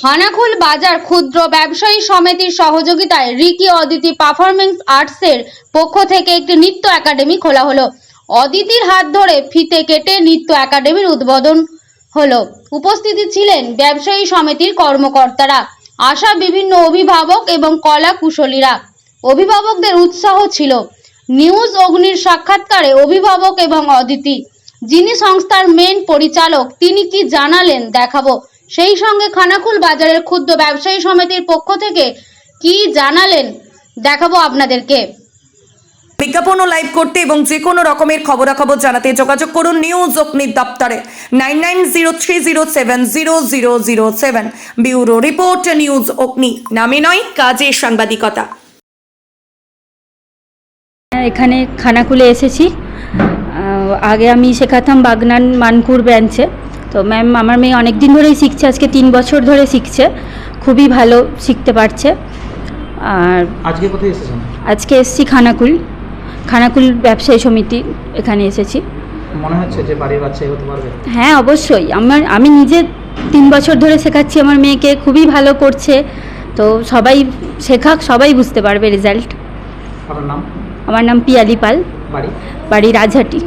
খানাকুল বাজার ক্ষুদ্র ব্যবসায়ী সমিতির সহযোগিতায় রিকি অদিতি পারফরমেন্স আর্টসের পক্ষ থেকে একটি নৃত্য একাডেমি খোলা হলো। অদিতির হাত ধরে ফিতে কেটে নৃত্য একাডেমির উদ্বোধন হলো। উপস্থিতি ছিলেন ব্যবসায়ী সমিতির কর্মকর্তারা আসা বিভিন্ন অভিভাবক এবং কলা কুশলীরা। অভিভাবকদের উৎসাহ ছিল। নিউজ অগ্নির সাক্ষাৎকারে অভিভাবক এবং অদিতি, যিনি সংস্থার মেন পরিচালক, তিনি কি জানালেন দেখাবো। সেই সঙ্গে খানাকুল বাজারের ক্ষুদ্র ব্যবসায়ী সমিতির পক্ষ থেকে কি জানালেন দেখাবো আপনাদেরকে। বিজ্ঞাপন ও লাইভ করতে এবং যে কোনো রকমের খবরাখবর জানাতে যোগাযোগ করুন নিউজ অগ্নি দপ্তরে nine nine zero three zero seven zero zero zero seven bureau report news Agni নামে নয় কাজে সাংবাদিকতা। এখানে খানাকুলে এসেছি। আগে আমি শেখাতাম বাগনান মানকুর ব্রাঞ্চে তো ম্যাম আমার মেয়ে অনেক দিন ধরেই শিখছে আজকে তিন বছর ধরে শিখছে খুবই ভালো শিখতে পারছে। আর আজকে কোথায় এসেছেন? আজকে এসেছি খানাকুল খানাকুল ব্যবসায়ী সমিতি এখানে এসেছি। মনে হচ্ছে যে বাড়ির বাচ্চা এগোতে পারবে? হ্যাঁ অবশ্যই। আমার আমি নিজে তিন বছর ধরে শেখাচ্ছি আমার মেয়েকে খুবই ভালো করছে। তো সবাই শেখাক সবাই বুঝতে পারবে রেজাল্ট আপনার নাম? আমার নাম পিয়ালি পাল। বাড়ি? বাড়ি রাজহাটি।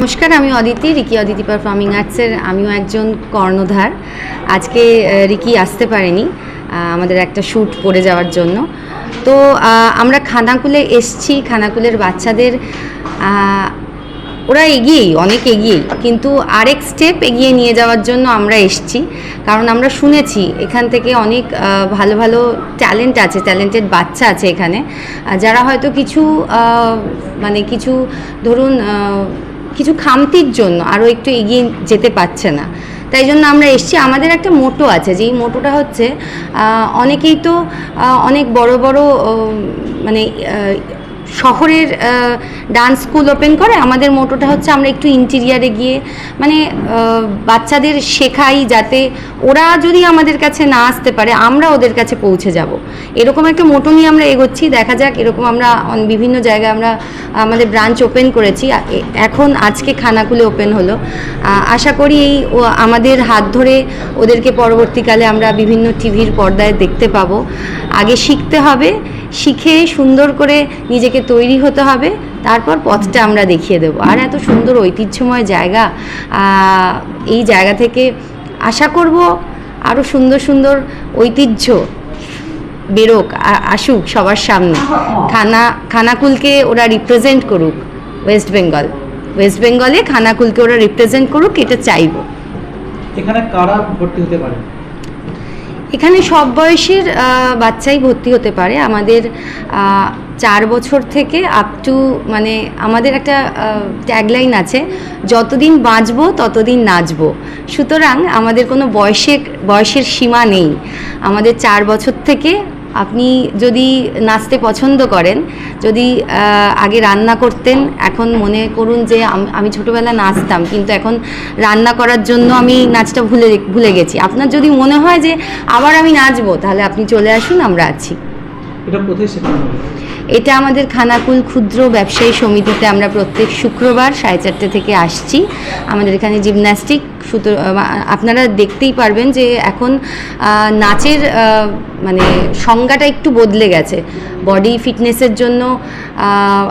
নমস্কার, আমি অদিতি, রিকি অদিতি পারফর্মিং আর্টসের আমিও একজন কর্ণধার। আজকে রিকি আসতে পারেনি আমাদের একটা শ্যুট পড়ে যাওয়ার জন্য। তো আমরা খানাকুলে এসছি, খানাকুলের বাচ্চাদের ওরা এগিয়েই, অনেক এগিয়েই। কিন্তু আরেক স্টেপ এগিয়ে নিয়ে যাওয়ার জন্য আমরা এসছি। কারণ আমরা শুনেছি, এখান থেকে অনেক ভালো ভালো ট্যালেন্ট আছে ট্যালেন্টেড বাচ্চা আছে এখানে। যারা হয়তো কিছু মানে কিছু, ধরুন কিছু খামতির জন্য আরও একটু এগিয়ে যেতে পারছে না। তাই জন্য আমরা এসছি। আমাদের একটা মোটো আছে, যেই মোটোটা হচ্ছে অনেকেই তো অনেক বড় বড় মানে শহরের ডান্স স্কুল ওপেন করে। আমাদের মোটোটা হচ্ছে আমরা একটু ইন্টিরিয়ারে গিয়ে মানে বাচ্চাদের শেখাই যাতে ওরা যদি আমাদের কাছে না আসতে পারে, আমরা ওদের কাছে পৌঁছে যাব। এরকম একটা মোটো নিয়ে আমরা এগোচ্ছি। দেখা যাক, এরকম আমরা বিভিন্ন জায়গায় আমরা, আমাদের ব্রাঞ্চ ওপেন করেছি। এখন আজকে খানাকুলে ওপেন হলো। আশা করি এই আমাদের হাত ধরে ওদেরকে পরবর্তীকালে আমরা বিভিন্ন টিভির পর্দায় দেখতে পাবো। আগে শিখতে হবে, শিখে সুন্দর করে নিজেকে তৈরি হতে হবে, তারপর পথটা আমরা দেখিয়ে দেবো। আর এত সুন্দর ঐতিহ্যময় জায়গা এই জায়গা থেকে আশা করব আরও সুন্দর সুন্দর ঐতিহ্য বেরোক আসুক সবার সামনে। খানা, খানাকুলকে ওরা রিপ্রেজেন্ট করুক ওয়েস্ট বেঙ্গল ওয়েস্ট বেঙ্গলে খানাকুলকে ওরা রিপ্রেজেন্ট করুক, এটা চাইব। এখানে কারা ভর্তি হতে পারে? এখানে সব বয়সের বাচ্চাই ভর্তি হতে পারে। আমাদের চার বছর থেকে আপ টু মানে আমাদের একটা ট্যাগলাইন আছে, যতদিন বাঁচবো, ততদিন নাচব। সুতরাং আমাদের কোনো বয়সের বয়সের সীমা নেই। আমাদের চার বছর থেকে আপনি যদি নাচতে পছন্দ করেন যদি আগে রান্না করতেন এখন মনে করুন যে আমি ছোটোবেলায় নাচতাম কিন্তু এখন রান্না করার জন্য আমি নাচটা ভুলে ভুলে গেছি। আপনার যদি মনে হয় যে আবার আমি নাচবো তাহলে আপনি চলে আসুন আমরা আছি। এটা কোথায় এটা আমাদের খানাকুল ক্ষুদ্র ব্যবসায়ী সমিতিতে আমরা প্রত্যেক শুক্রবার সাড়ে চারটে থেকে আসছি। আমাদের এখানে জিমন্যাস্টিক সুতো আপনারা দেখতেই পারবেন যে এখন নাচের মানে সংজ্ঞাটা একটু বদলে গেছে। বডি ফিটনেসের জন্য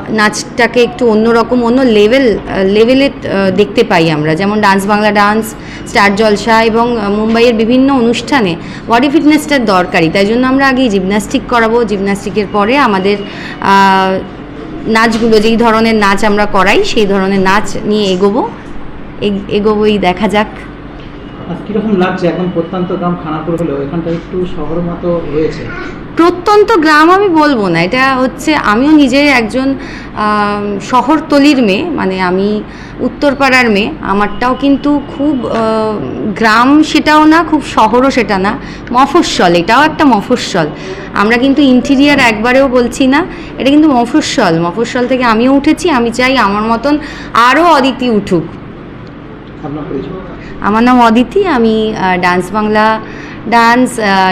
নাচটাকে একটু অন্যরকম, অন্য লেভেল লেভেলে দেখতে পাই আমরা। যেমন dance Bangla dance star Jalsha এবং মুম্বাইয়ের বিভিন্ন অনুষ্ঠানে বডি ফিটনেসটার দরকারি তাই জন্য আমরা আগে জিমন্যাস্টিক করাবো। জিমন্যাস্টিকের পরে আমাদের নাচগুলো, যেই ধরনের নাচ আমরা করাই, সেই ধরনের নাচ নিয়ে এগোবো। এগ- এগোবোই দেখা যাক। কীরকম লাগছে এখন প্রত্যন্ত গ্রাম খানাপুর হলেও? এখানটা একটু শহর মতো রয়েছে। প্রত্যন্ত গ্রাম আমি বলব না এটা হচ্ছে আমিও নিজে একজন শহরতলির মেয়ে মানে আমি উত্তরপাড়ার মেয়ে। আমারটাও কিন্তু খুব গ্রাম সেটাও না খুব শহরও সেটা না মফস্বল এটাও একটা মফস্বল। আমরা কিন্তু ইন্টিরিয়ার একবারেও বলছি না এটা কিন্তু মফস্বল। মফস্বল থেকে আমিও উঠেছি আমি চাই আমার মতন আরও অদিতি উঠুক। আমার নাম অদিতি আমি dance Bangla dance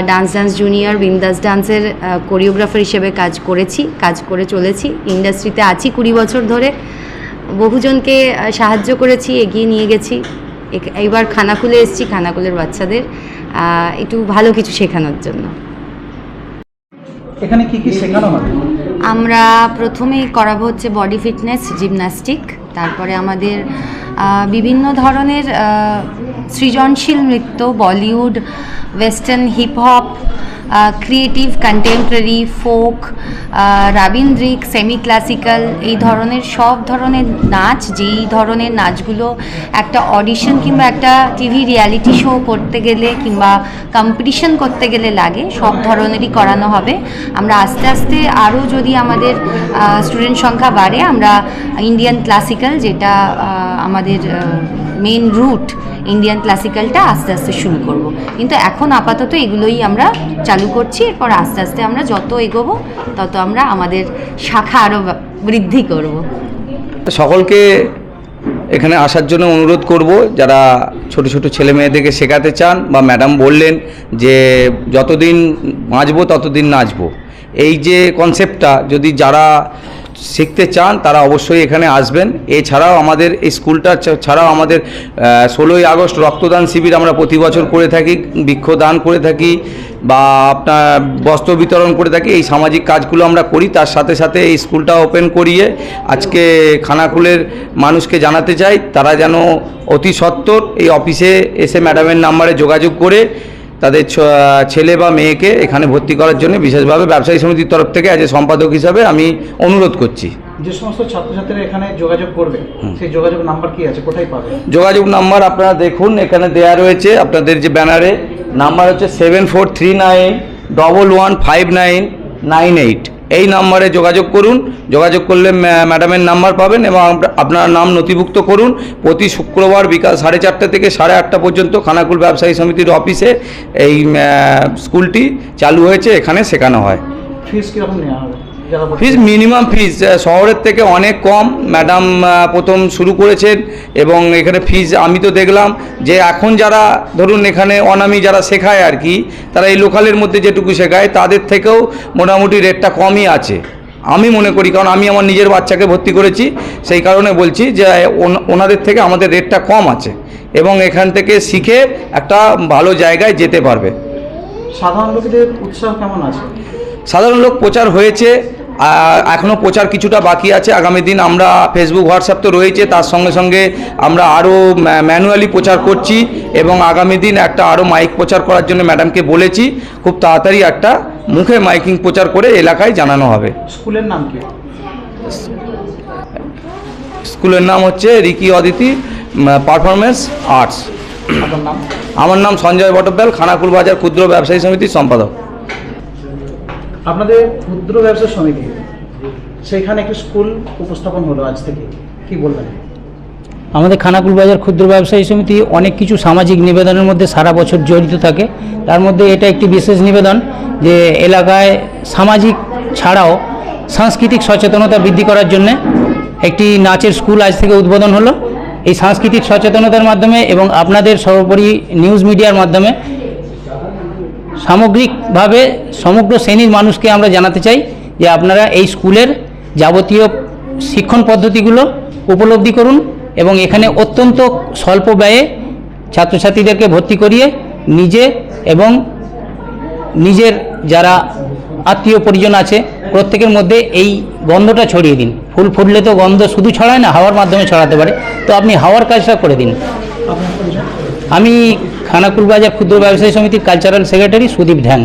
dance dance junior বিন্দাস ডান্সের কোরিওগ্রাফার হিসেবে কাজ করেছি কাজ করে চলেছি। ইন্ডাস্ট্রিতে আছি কুড়ি বছর ধরে। বহুজনকে সাহায্য করেছি এগিয়ে নিয়ে গেছি। এইবার খানাকুলে এসেছি খানাকুলের বাচ্চাদের একটু ভালো কিছু শেখানোর জন্য। এখানে কি কি শেখানো হবে? আমরা প্রথমেই করাবো হচ্ছে বডি ফিটনেস জিমন্যাস্টিক তারপরে আমাদের বিভিন্ন ধরনের সৃজনশীল নৃত্য, Bollywood western hip hop creative contemporary folk রাবীন্দ্রিক semi classical এই ধরনের সব ধরনের নাচ, যেই ধরনের নাচগুলো একটা অডিশন কিংবা একটা টিভি রিয়ালিটি শো করতে গেলে কিংবা কম্পিটিশন করতে গেলে লাগে, সব ধরনেরই করানো হবে। আমরা আস্তে আস্তে আরও যদি আমাদের স্টুডেন্ট সংখ্যা বাড়ে, আমরা ইন্ডিয়ান ক্লাসিক্যাল যেটা আমাদের মেন রুট ইন্ডিয়ান ক্লাসিক্যালটা আস্তে আস্তে শুরু করব। কিন্তু এখন আপাতত এগুলোই আমরা চালু করছি, এরপর আস্তে আস্তে আমরা যত এগোবো, তত আমরা আমাদের শাখা আরও বৃদ্ধি করব। সকলকে এখানে আসার জন্য অনুরোধ করব, যারা ছোট ছোট ছেলে মেয়েদেরকে শেখাতে চান বা ম্যাডাম বললেন যে যতদিন বাঁচবো ততদিন নাচবো। এই যে কনসেপ্টটা যদি যারা শিখতে চান, তারা অবশ্যই এখানে আসবেন। এছাড়াও আমাদের এই স্কুলটা ছাড়াও আমাদের ষোলোই আগস্ট রক্তদান শিবির আমরা প্রতি বছর করে থাকি, বৃক্ষদান করে থাকি বা আপনার বস্ত্র বিতরণ করে থাকি। এই সামাজিক কাজগুলো আমরা করি, তার সাথে সাথে এই স্কুলটা ওপেন করিয়ে আজকে খানাকুলের মানুষকে জানাতে চাই, তারা যেন অতি সত্বর এই অফিসে এসে ম্যাডামের নাম্বারে যোগাযোগ করে তাদের ছ- ছেলে বা মেয়েকে এখানে ভর্তি করার জন্য বিশেষভাবে ব্যবসায়ী সমিতির তরফ থেকে আজ সম্পাদক হিসাবে আমি অনুরোধ করছি। যে সমস্ত ছাত্রছাত্রীরা এখানে যোগাযোগ করবে সেই যোগাযোগ নাম্বার কি আছে? কোথায় পাবে? যোগাযোগ নাম্বার আপনারা দেখুন এখানে দেয়া রয়েছে আপনাদের যে ব্যানারে। নাম্বার হচ্ছে seven four three nine double one five nine nine eight এই নাম্বারে যোগাযোগ করুন। যোগাযোগ করলে ম্যাডামের নাম্বার পাবেন এবং আপনার নাম নথিভুক্ত করুন। প্রতি শুক্রবার বিকাল সাড়ে চারটে থেকে সাড়ে আটটা পর্যন্ত খানাকুল ব্যবসায়ী সমিতির অফিসে এই স্কুলটি চালু হয়েছে, এখানে শেখানো হয়। ফিস কীরকম নেওয়া হবে? ফিস মিনিমাম ফিজ শহরের থেকে অনেক কম। ম্যাডাম প্রথম শুরু করেছেন এবং এখানে ফিজ আমি তো দেখলাম যে এখন যারা ধরুন এখানে অনামি যারা শেখায় আর কি তারা এই লোকালের মধ্যে যেটুকু শেখায় তাদের থেকেও মোটামুটি রেটটা কমই আছে। আমি মনে করি কারণ আমি আমার নিজের বাচ্চাকে ভর্তি করেছি সেই কারণে বলছি যে ওন- ওনাদের থেকে আমাদের রেটটা কম আছে এবং এখান থেকে শিখে একটা ভালো জায়গায় যেতে পারবে। সাধারণ লোকেদের উৎসাহ কেমন আছে? সাধারণ লোক প্রচার হয়েছে এখনও প্রচার কিছুটা বাকি আছে। আগামী দিন আমরা ফেসবুক হোয়াটসঅ্যাপ তো রয়েছে। তার সঙ্গে সঙ্গে আমরা আরও ম্যানুয়ালি প্রচার করছি এবং আগামী দিন একটা আরও মাইক প্রচার করার জন্য ম্যাডামকে বলেছি। খুব তাড়াতাড়ি একটা মুখে মাইকিং প্রচার করে এলাকায় জানানো হবে। স্কুলের নাম কি? স্কুলের নাম হচ্ছে রিকি অদিতি পারফরমেন্স আর্টস আমার নাম সঞ্জয় বটব্যাল খানাকুল বাজার ক্ষুদ্র ব্যবসায়ী সমিতির সম্পাদক। আপনাদের ক্ষুদ্র ব্যবসা সমিতি সেইখানে একটি স্কুল উপস্থাপন হলো আজ থেকে। কি বলবেন? আমাদের খানাকুল বাজার ক্ষুদ্র ব্যবসায়ী সমিতি অনেক কিছু সামাজিক নিবেদনের মধ্যে সারা বছর জড়িত থাকে। তার মধ্যে এটা একটি বিশেষ নিবেদন যে এলাকায় সামাজিক ছাড়াও সাংস্কৃতিক সচেতনতা বৃদ্ধি করার জন্য একটি নাচের স্কুল আজ থেকে উদ্বোধন হলো। এই সাংস্কৃতিক সচেতনতার মাধ্যমে এবং আপনাদের সর্বোপরি নিউজ মিডিয়ার মাধ্যমে সামগ্রিকভাবে সমগ্র শ্রেণির মানুষকে আমরা জানাতে চাই যে আপনারা এই স্কুলের যাবতীয় শিক্ষণ পদ্ধতিগুলো উপলব্ধি করুন এবং এখানে অত্যন্ত স্বল্প ব্যয়ে ছাত্রছাত্রীদেরকে ভর্তি করিয়ে নিজে এবং নিজের যারা আত্মীয় পরিজন আছে প্রত্যেকের মধ্যে এই গন্ধটা ছড়িয়ে দিন। ফুল ফুটলে তো গন্ধ শুধু ছড়ায় না, হাওয়ার মাধ্যমে ছড়াতে পারে। তো আপনি হাওয়ার কাজটা করে দিন। আমি খানাকুল বাজার ক্ষুদ্র ব্যবসায়ী সমিতির কালচারাল সেক্রেটারি সুদীপ ঢ্যাং